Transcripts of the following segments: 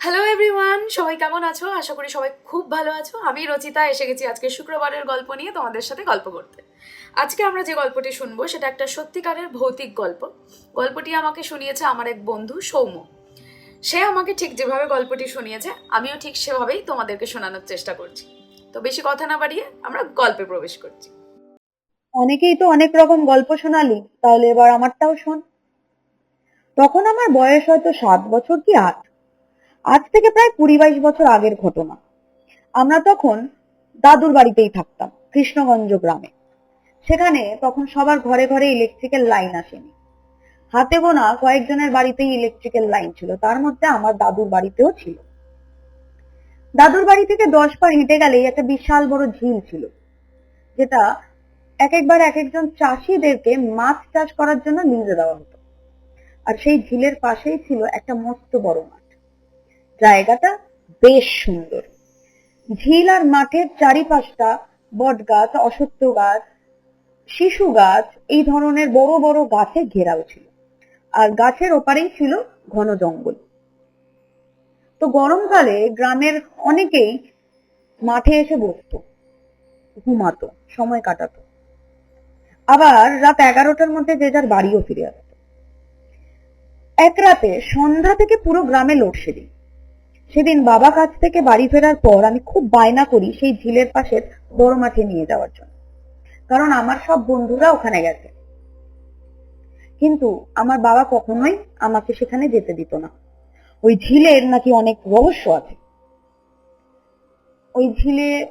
Hello everyone সবাই কেমন আছো? আশা করি সবাই খুব ভালো আছো। আমি রচিতা, এসে গেছি আজকে শুক্রবারের গল্প নিয়ে তোমাদের সাথে গল্প করতে। আজকে আমরা যে গল্পটি শুনব, সেটা একটা সত্যিকারের ভৌতিক গল্প। গল্পটি আমাকে শুনিয়েছে আমার এক বন্ধু, সৌম্য। সে আমাকে ঠিক যেভাবে গল্পটি শুনিয়েছে, আমিও ঠিক সেভাবেই তোমাদেরকে শোনানোর চেষ্টা করছি। তো বেশি কথা না বাড়িয়ে আমরা গল্পে প্রবেশ করছি। অনেকেই তো অনেক রকম গল্প শোনালি, তাহলে এবার আমারটাও শোন। তখন আমার বয়স হয়তো সাত বছর কি আট? আজ থেকে প্রায় কুড়ি বাইশ বছর আগের ঘটনা। আমরা তখন দাদুর বাড়িতেই থাকতাম, কৃষ্ণগঞ্জ গ্রামে। সেখানে তখন সবার ঘরে ঘরে ইলেকট্রিক্যাল লাইন আসেনি। হাতে গোনা কয়েকজনের বাড়িতেই ইলেকট্রিক্যাল লাইন ছিল, তার মধ্যে আমার দাদুর বাড়িতেও ছিল। দাদুর বাড়ি থেকে দশ পা হেঁটে গেলেই একটা বিশাল বড় ঝিল ছিল, যেটা এক একবার এক একজন চাষিদেরকে মাছ চাষ করার জন্য লিজে দেওয়া হতো। আর সেই ঝিলের পাশেই ছিল একটা মস্ত বড় মাঠ। জায়গাটা বেশ সুন্দর। ঝিল আর মাঠের চারিপাশটা বট গাছ অসত্য গাছ, শিশু গাছ, এই ধরনের বড় বড় গাছে ঘেরাও ছিল। আর গাছের ওপারেই ছিল ঘন জঙ্গল। তো গরমকালে গ্রামের অনেকেই মাঠে এসে বসতো, ঘুমাতো, সময় কাটাতো। আবার রাত এগারোটার মধ্যে যে যার বাড়িও ফিরে আসতো। এক রাতে সন্ধ্যা থেকে পুরো গ্রামে লোডশেডিং সেদিন বাবা কাছ থেকে বাড়ি ফেরার পর আমি খুব বায়না করি সেই ঝিলের পাশের বড় মাঠে নিয়ে যাওয়ার জন্য। কারণ আমার সব বন্ধুরা ওখানে গেছে। কিন্তু আমার বাবা কখনোই আমাকে সেখানে যেতে দিত না। ওই ঝিলের নাকি অনেক রহস্য আছে। ওই ঝিলে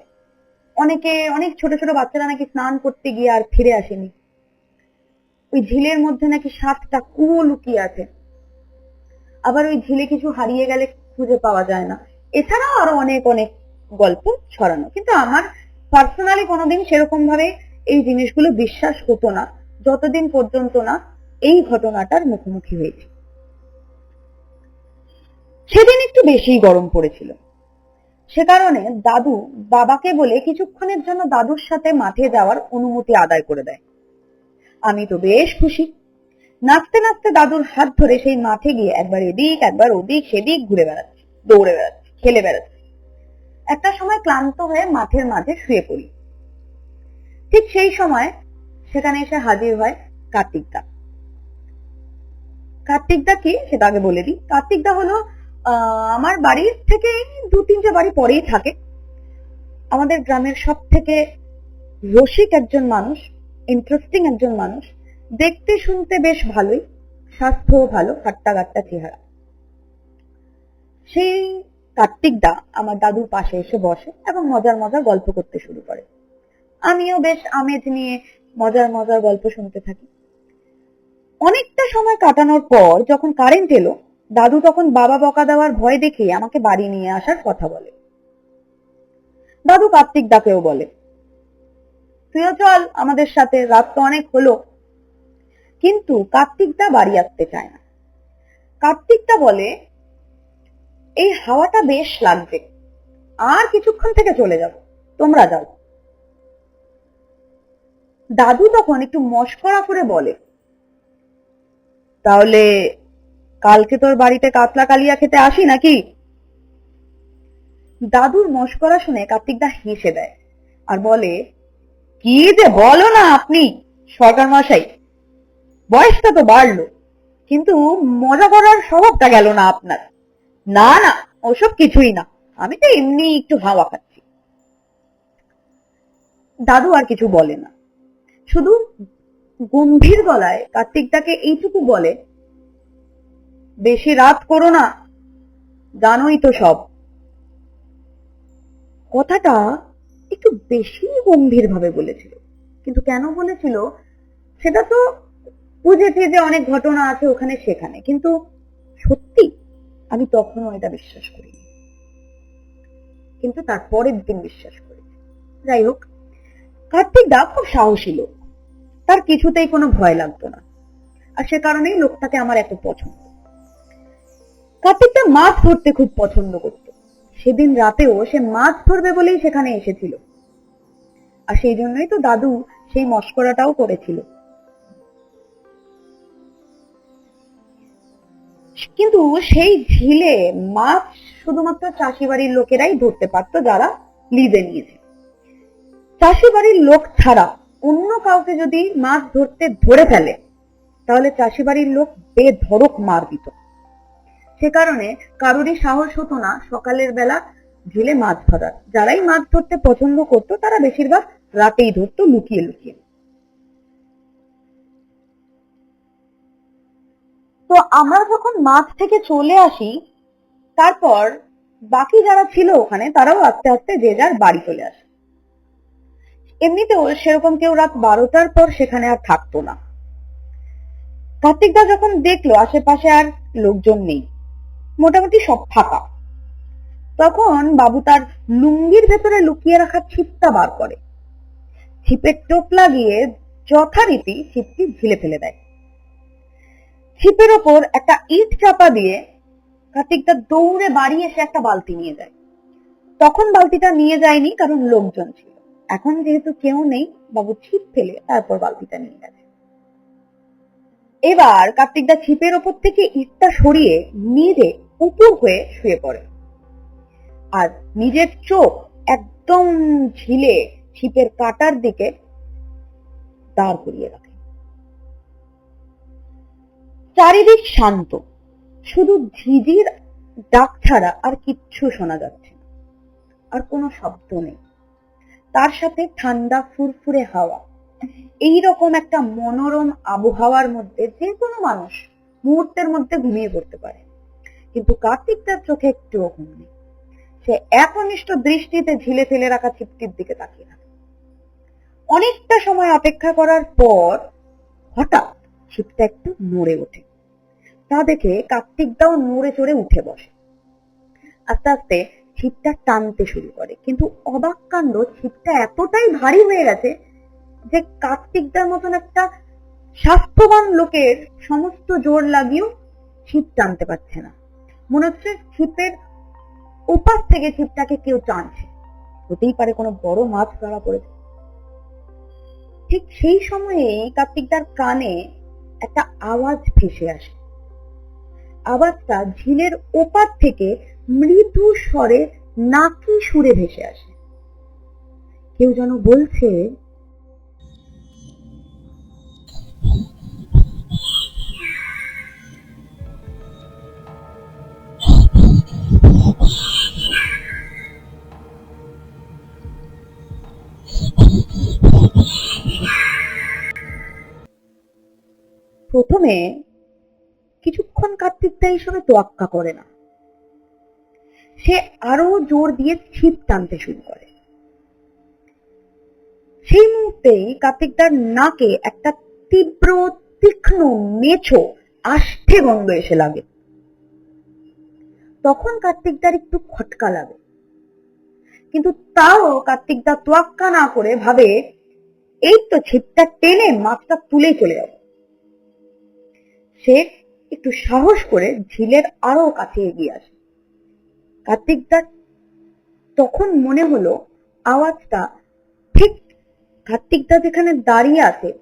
অনেকে, অনেক ছোট ছোট বাচ্চারা নাকি স্নান করতে গিয়ে আর ফিরে আসেনি। ওই ঝিলের মধ্যে নাকি সাতটা কুয়ো লুকিয়ে আছে। আবার ওই ঝিলে কিছু হারিয়ে গেলে খুঁজে পাওয়া যায় না। এছাড়াও আরও অনেক অনেক গল্প ছড়ানো। কিন্তু আমার পার্সোনালি কোনোদিন সেরকম ভাবে এই জিনিসগুলো বিশ্বাস হতো না, যতদিন পর্যন্ত না এই ঘটনাটার মুখোমুখি হয়েছে। সেদিন একটু বেশিই গরম পড়েছিল। সে কারণে দাদু বাবাকে বলে কিছুক্ষণের জন্য দাদুর সাথে মাঠে যাওয়ার অনুমতি আদায় করে দেয়। আমি তো বেশ খুশি। নাচতে নাচতে দাদুর হাত ধরে সেই মাঠে গিয়ে একবার এদিক, একবার ওদিক, সেদিক ঘুরে বেড়াচ্ছি, দৌড়ে বেড়াচ্ছি, খেলে বেড়াচ্ছি। একটা সময় ক্লান্ত হয়ে মাঠের মাঝে শুয়ে পড়ি। ঠিক সেই সময় সেখানে এসে হাজির হয় কার্তিক দা। কার্তিক দা কি? সেটা আগে বলে দিই। কার্তিক দা হলো আমার বাড়ির থেকে দু, তিনটে বাড়ি পরেই থাকে। আমাদের গ্রামের সব থেকে রসিক একজন মানুষ ইন্টারেস্টিং একজন মানুষ। দেখতে শুনতে বেশ ভালোই। স্বাস্থ্যও ভালো হাট্টা গাট্টা চেহারা। সেই কার্তিক দা আমার দাদুর পাশে এসে বসে এবং মজার মজার গল্প করতে শুরু করে। আমিও বেশ আমেজ নিয়ে মজার মজার গল্প শুনতে থাকি। অনেকটা সময় কাটানোর পর যখন কারেন্ট এলো, দাদু তখন বাবা বকা দেওয়ার ভয় দেখে আমাকে বাড়ি নিয়ে আসার কথা বলে। দাদু কার্তিক দাকেও বলে, তুইও চল, আমাদের সাথে রাত তো অনেক হলো কিন্তু কার্তিক দা বাড়ি আসতে চায় না। কার্তিকটা বলে, এই হাওয়াটা বেশ লাগবে। আর কিছুক্ষণ থেকে চলে যাব। তোমরা যাও। দাদু তখন একটু মস্করা করে বলে, তাহলে কালকে তোর বাড়িতে কাতলা কালিয়া খেতে আসি নাকি? দাদুর মস্করা শুনে কার্তিক দা হেসে দেয় আর বলে, কি যে বলো না আপনি, সরকার মশাই বয়সটা তো বাড়লো, কিন্তু মজা করার স্বভাবটা গেল না আপনার। না না, ওসব কিছুই না, আমি তো এমনি একটু হাওয়া খাচ্ছি। দাদু আর কিছু বলে না। শুধু গম্ভীর গলায় কার্তিক দাকে এইটুকু বলে, বেশি রাত করো না, জানোই তো সব। কথাটা একটু বেশি গম্ভীর ভাবে বলেছিল, কিন্তু কেন বলেছিল, সেটা তো বুঝেছি যে অনেক ঘটনা আছে ওখানে, সেখানে। কিন্তু সত্যি আমি তখনও এটা বিশ্বাস করিনি। কিন্তু তার পরের দিন বিশ্বাস করি। যাই হোক, কার্তিক দা খুব সাহসী লোক। তার কিছুতেই কোনো ভয় লাগতো না। আর সে কারণেই লোকটাকে আমার এত পছন্দ। কার্তিকটা মাছ ধরতে খুব পছন্দ করত। সেদিন রাতেও সে মাছ ধরবে বলেই সেখানে এসেছিল। আর সেই জন্যই তো দাদু সেই মস্করাটাও করেছিল। কিন্তু সেই ঝিলে মাছ শুধুমাত্র চাষি বাড়ির লোকেরাই ধরতে পারতো যারা লিজে নিয়েছে। চাষি বাড়ির লোক ছাড়া অন্য কাউকে যদি মাছ ধরতে ধরে ফেলে, তাহলে চাষি বাড়ির লোক বেধরক মার দিত। সে কারণে কারোরই সাহস হতো না সকালের বেলা ঝিলে মাছ ধরার। যারাই মাছ ধরতে পছন্দ করতো, তারা বেশিরভাগ রাতেই ধরতো লুকিয়ে লুকিয়ে। তো আমরা যখন মাঠ থেকে চলে আসি, তারপর বাকি যারা ছিল ওখানে, তারাও আস্তে আস্তে যে যার বাড়ি চলে আসে। এমনিতেও সেরকম কেউ রাত বারোটার পর সেখানে আর থাকতো না। কার্তিকদা যখন দেখল, আশেপাশে আর লোকজন নেই, মোটামুটি সব ফাঁকা। তখন বাবু তার লুঙ্গির ভেতরে লুকিয়ে রাখা ছিপটা বার করে। ছিপের টোপ লাগিয়ে যথারীতি ছিপটি ঝিলে ফেলে দেয়। ছিপের ওপর একটা ইট চাপা দিয়ে কার্তিকটা দৌড়ে বাড়ি এসে একটা বালতি নিয়ে যায়। তখন বালতিটা নিয়ে যায়নি কারণ লোকজন ছিল। এখন যেহেতু কেউ নেই, বাবু ছিপ ফেলে তারপর বালতিটা নিয়ে গেছে। এবার কার্তিকদা ছিপের ওপর থেকে ইটটা সরিয়ে নিজে উপর হয়ে শুয়ে পড়ে। আর নিজের চোখ একদম ঝিলে ছিপের কাটার দিকে দাঁড় করিয়ে রাখে। চারিদিক শান্ত। শুধু ঝিঝির ডাক ছাড়া আর কিচ্ছু শোনা যাচ্ছে না। আর কোনো শব্দ নেই। তার সাথে ঠান্ডা ফুরফুরে হাওয়া। এই রকম একটা মনোরম আবহাওয়ার মধ্যে যে কোনো মানুষ মুহূর্তের মধ্যে ঘুমিয়ে পড়তে পারে। কিন্তু কার্তিক তার চোখে একটুও ঘুম নেই। সে একনিষ্ঠ দৃষ্টিতে ঝিলে ফেলে রাখা ছিপটির দিকে তাকিয়ে থাকে। অনেকটা সময় অপেক্ষা করার পর হঠাৎ ছিপটা একটু নড়ে ওঠে। তা দেখে কার্তিক দাও নড়ে চড়ে উঠে বসে। আস্তে আস্তে ছিপটা টানতে শুরু করে। কিন্তু অবাক কাণ্ড, ছিপটা এতটাই ভারী হয়ে গেছে যে কার্তিকদার মতন একটা স্বাস্থ্যবান লোকের সমস্ত জোর লাগিয়েও ছিপ টানতে পারছে না। মনে হচ্ছে ছিপের ওপাশ থেকে ছিপটাকে কেউ টানছে। হতেই পারে কোনো বড় মাছ ধরা পড়েছে। ঠিক সেই সময়ে কার্তিকদার কানে একটা আওয়াজ ভেসে আসে। আওয়াজটা ঝিলের ওপার থেকে মৃদু স্বরে নাকি সুরে ভেসে আসে। কেউ যেন বলছে প্রথমে কিছুক্ষণ কার্তিক কার্তিকটা এইসবে তোয়াক্কা করে না। সে আরও জোর দিয়ে ছিপ টানতে শুরু করে। সেই মুহূর্তেই কার্তিকদার নাকে একটা তীব্র, তীক্ষ্ণ মেছো আষ্টে গন্ধ এসে লাগে। তখন কার্তিকদার একটু খটকা লাগে। কিন্তু তাও কার্তিকদা তোয়াক্কা না করে ভাবে, এই তো ছিপটা টেনে মাছটা তুলে চলে যাবে। সে একটু সাহস করে ঝিলের আরও কাছে এগিয়ে আসে। কার্তিকদার তখন মনে হলো আওয়াজটা ঠিক কার্তিক কার্তিকদা যেখানে দাঁড়িয়ে আছে,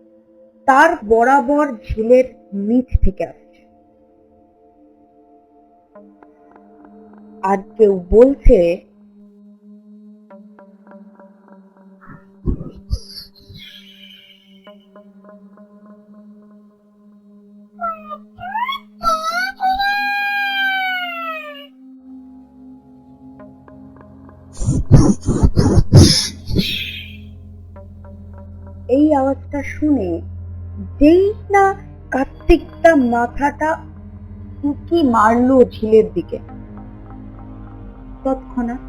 তার বরাবর ঝিলের নিচ থেকে আসছে। আর কেউ বলছে আওয়াজটা শুনে যেই না কার্তিকটা মাথাটা উঁকি মারলো ঝিলের দিকে। তৎক্ষণাৎ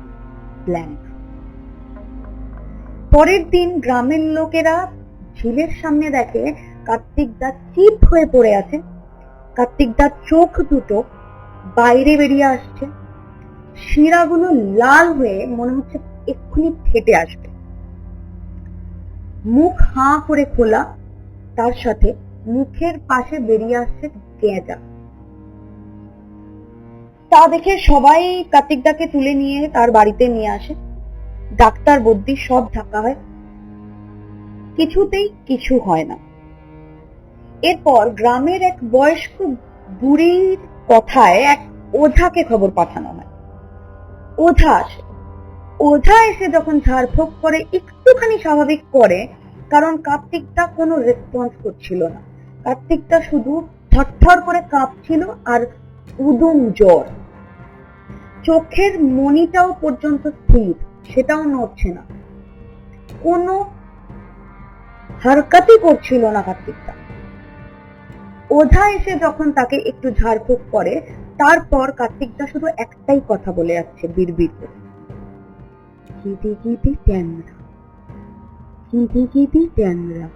ব্ল্যাঙ্ক পরের দিন গ্রামের লোকেরা ঝিলের সামনে দেখে কার্তিক দা চিপ হয়ে পড়ে আছে। কার্তিক দার চোখ দুটো বাইরে বেরিয়ে আসছে। শিরাগুলো লাল হয়ে মনে হচ্ছে এক্ষুনি ফেটে আসবে। মুখ হাঁ করে খোলা, তার সাথে মুখের পাশে বেরিয়ে আসছে গেঁজা তা দেখে সবাই কার্তিকদাকে তুলে নিয়ে তার বাড়িতে নিয়ে আসে। ডাক্তার বদ্যি সব ঢাকা হয়। কিছুতেই কিছু হয় না। এরপর গ্রামের এক বয়স্ক বুড়ির কথায় এক ওঝাকে খবর পাঠানো হয়। ওঝা আসে ওঝা এসে যখন ঝাড়ফুঁক করে একটুখানি স্বাভাবিক করে, কারণ কার্তিকটা কোনো রেসপন্স করছিল না। কার্তিকটা শুধু থরথর করে কাঁপছিল আর উদুম জ্বর। চোখের মনিটাও পর্যন্ত স্থির, সেটাও নড়ছে না। কোনো হারকাতই করছিল না কার্তিকটা। ওঝা এসে যখন তাকে একটু ঝাড়ফুঁক করে, তারপর কার্তিকটা শুধু একটাই কথা বলে যাচ্ছে বিড়বিড় করে। কিটি কিটি ট্যাংরা। কিটি কিটি ট্যাংরা।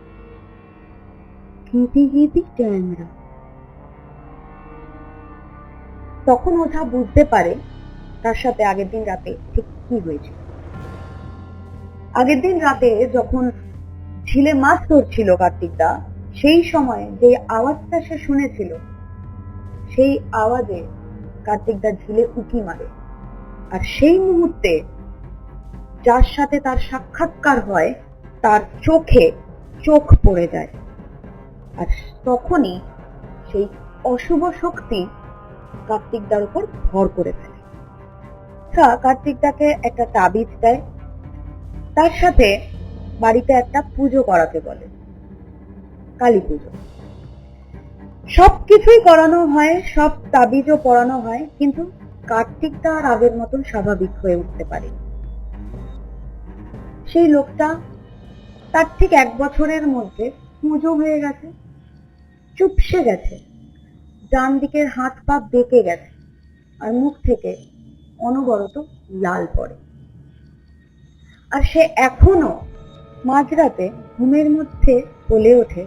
কিটি কিটি ট্যাংরা। তখন ওঝা বুঝতে পারে তার সাথে আগের দিন রাতে ঠিক কি হয়েছে আগের দিন রাতে যখন ঝিলে মাছ ধরছিল কার্তিকদা, সেই সময় যে আওয়াজটা সে শুনেছিল, সেই আওয়াজে কার্তিকদা ঝিলে উঁকি মারে। আর সেই মুহূর্তে যার সাথে তার সাক্ষাৎকার হয়, তার চোখে চোখ পড়ে যায়। আর তখনই সেই অশুভ শক্তি কার্তিকদার উপর ভর করে ফেলে। তা কার্তিকদাকে একটা তাবিজ দেয়। তার সাথে বাড়িতে একটা পুজো করাতে বলে। কালী পুজো। সব কিছুই করানো হয়, সব তাবিজও পড়ানো হয়, কিন্তু কার্তিকটা আর আগের মতন স্বাভাবিক হয়ে উঠতে পারে সেই লোকটা তার ঠিক এক বছরের মধ্যে পুজো হয়ে গেছে, চুপসে গেছে ডান দিকের হাত পা বেঁকে গেছে আর মুখ থেকে অনবরত লাল পড়ে। আর সে এখনও মাঝরাতে ঘুমের মধ্যে বলে ওঠে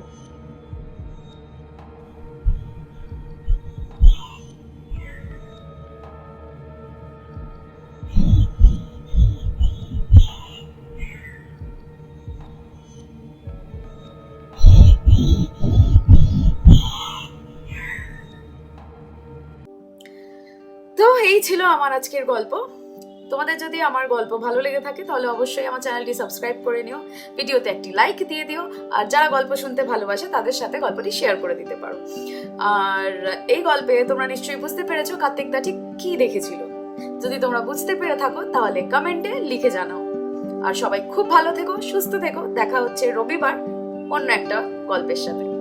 ছিল আমার আজকের গল্প। তোমাদের যদি আমার গল্প ভালো লেগে থাকে, তাহলে অবশ্যই আমার চ্যানেলটি সাবস্ক্রাইব করে নিও। ভিডিওতে একটি লাইক দিয়ে দিও। আর যারা গল্প শুনতে ভালোবাসে, তাদের সাথে গল্পটি শেয়ার করে দিতে পারো। আর এই গল্পে তোমরা নিশ্চয়ই বুঝতে পেরেছ কার্তিক দা ঠিক কি দেখেছিল। যদি তোমরা বুঝতে পেরে থাকো, তাহলে কমেন্টে লিখে জানাও। আর সবাই খুব ভালো থেকো, সুস্থ থেকো। দেখা হচ্ছে রবিবার অন্য একটা গল্পের সাথে।